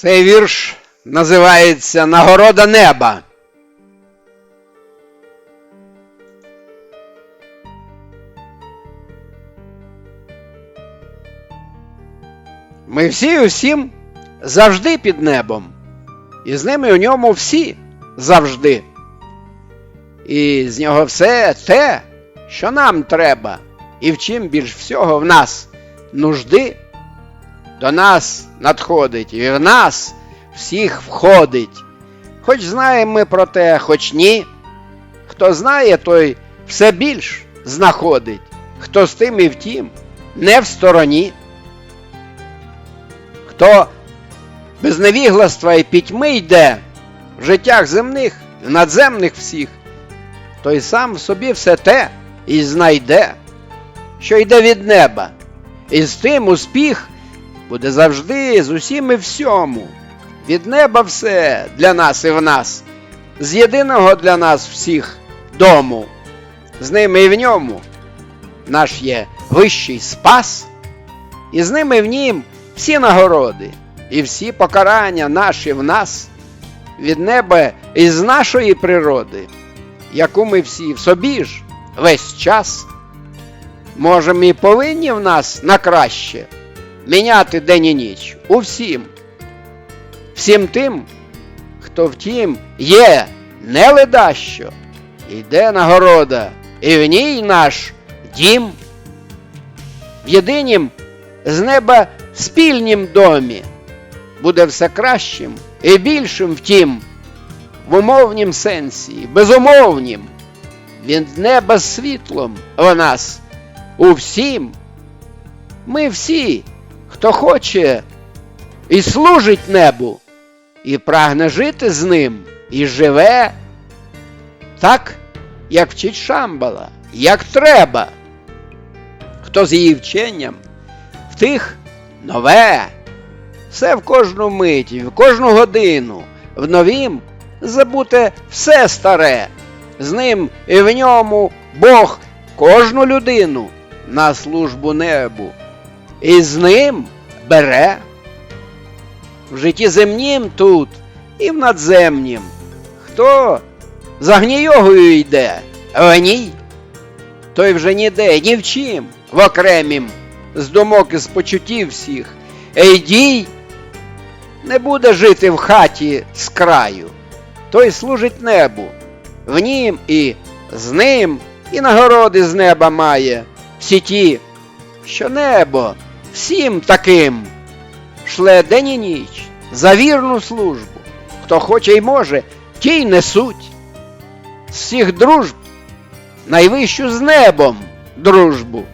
Цей вірш називається Нагорода неба. Ми всі усім завжди під небом, і з ними у ньому всі завжди. І з нього все те, що нам треба, і в чим більш всього в нас нужди, до нас надходить, і в нас всіх входить. Хоч знаємо ми про те, хоч ні. Хто знає, той все більш знаходить, хто з тим і втім, не в стороні. Хто без невігластва і пітьми йде в життях земних, надземних всіх, той сам в собі все те і знайде, що йде від неба, і з тим успіх буде завжди з усім і всьому. Від неба все для нас і в нас, з єдиного для нас всіх дому, з ними і в ньому наш є вищий спас, і з ними в нім всі нагороди, і всі покарання наші в нас, від неба і з нашої природи, яку ми всі в собі ж весь час можемо і повинні в нас на краще міняти день і ніч у всім. Тим, хто втім є не ледащо, йде нагорода, і в ній наш дім. В єдинім з неба спільнім домі буде все кращим і більшим втім, в умовнім сенсі, безумовнім, від неба світлом в нас у всім. Ми всі, хто хоче і служить небу, і прагне жити з ним, і живе так, як вчить Шамбала, як треба. Хто з її вченням в тих нове, все в кожну мить, в кожну годину, в новім забуте все старе, з ним і в ньому Бог кожну людину на службу небу, і з ним бере в житті земнім тут і в надземнім. Хто за гнійогою йде, в ній, той вже ніде, ні в чим, в окремім, з думок і з почуттів всіх. Ей дій не буде жити в хаті з краю, той служить небу, в нім і з ним, і нагороди з неба має, всі ті, що небо всім таким шле день і ніч за вірну службу. Хто хоче й може, ті й несуть. З всіх дружб найвищу з небом дружбу,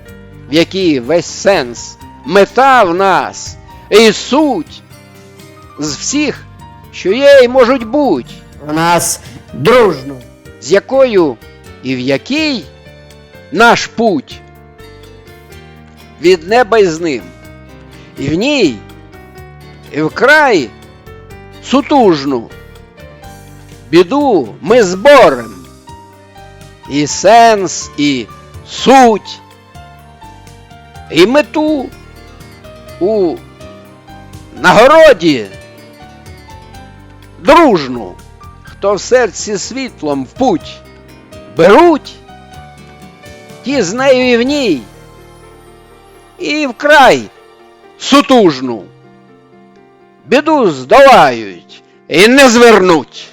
в якій весь сенс, мета в нас і суть з всіх, що є й можуть бути, в нас дружно. з якою і в якій наш путь від неба й з ним, і в ній, і вкрай сутужну біду ми зборем, і сенс, і суть, і мету у нагороді дружну, хто в серці світлом в путь беруть, ті з нею і в ній, і вкрай сутужну. Біду здолають і не звернуть.